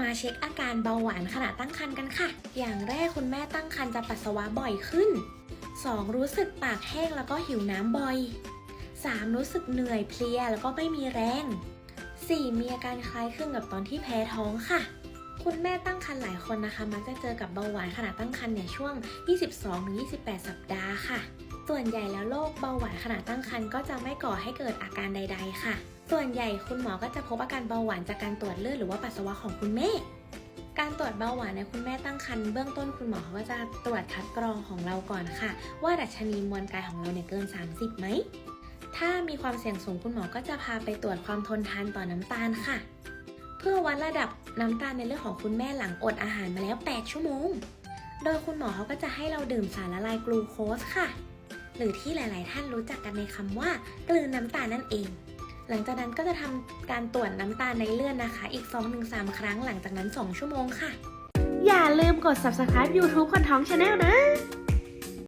มาเช็คอาการเบาหวานขณะตั้งครรภ์กันค่ะ อย่างแรกคุณแม่ตั้งครรภ์จะปัสสาวะบ่อยขึ้น 2. รู้สึกปากแห้งแล้วก็หิวน้ำบ่อย 3. รู้สึกเหนื่อยเพลียแล้วก็ไม่มีแรง 4. มีอาการคล้ายคลึงกับตอนที่แพ้ท้องค่ะ คุณแม่ตั้งครรภ์หลายคนนะคะ มักจะเจอกับเบาหวานขณะตั้งครรภ์เนี่ยช่วง 22-28 สัปดาห์ค่ะ ส่วนใหญ่แล้วโรคเบาหวานขณะตั้งครรภ์ก็จะไม่ก่อให้เกิดอาการใด ๆ ค่ะ ส่วนใหญ่คุณหมอก็จะพบอาการเบาหวานจากการตรวจเลือดหรือว่าปัสสาวะของคุณแม่ การตรวจเบาหวานในคุณแม่ตั้งครรภ์เบื้องต้นคุณหมอเขาก็จะตรวจคัดกรองของเราก่อนค่ะ ว่าดัชนีมวลกายของเราเนี่ยเกิน 30ไหม ถ้ามีความเสี่ยงสูงคุณหมอก็จะพาไปตรวจความทนทานต่อน้ำตาลค่ะ เพื่อวัดระดับน้ำตาลในเลือดของคุณแม่หลังอดอาหารมาแล้ว 8 ชั่วโมง โดยคุณหมอเขาก็จะให้เราดื่มสารละลายกลูโคสค่ะ หรือที่หลาย ๆ ท่านรู้จักกันในคำว่ากลืนน้ำตาลนั่นเอง หลังจากนั้นก็จะทำการตรวจน้ำตาลในเลือดนะคะ อีก 2-3 ครั้งหลังจากนั้น 2 ชั่วโมงค่ะ อย่าลืมกด subscribe YouTube คนท้อง Channel นะ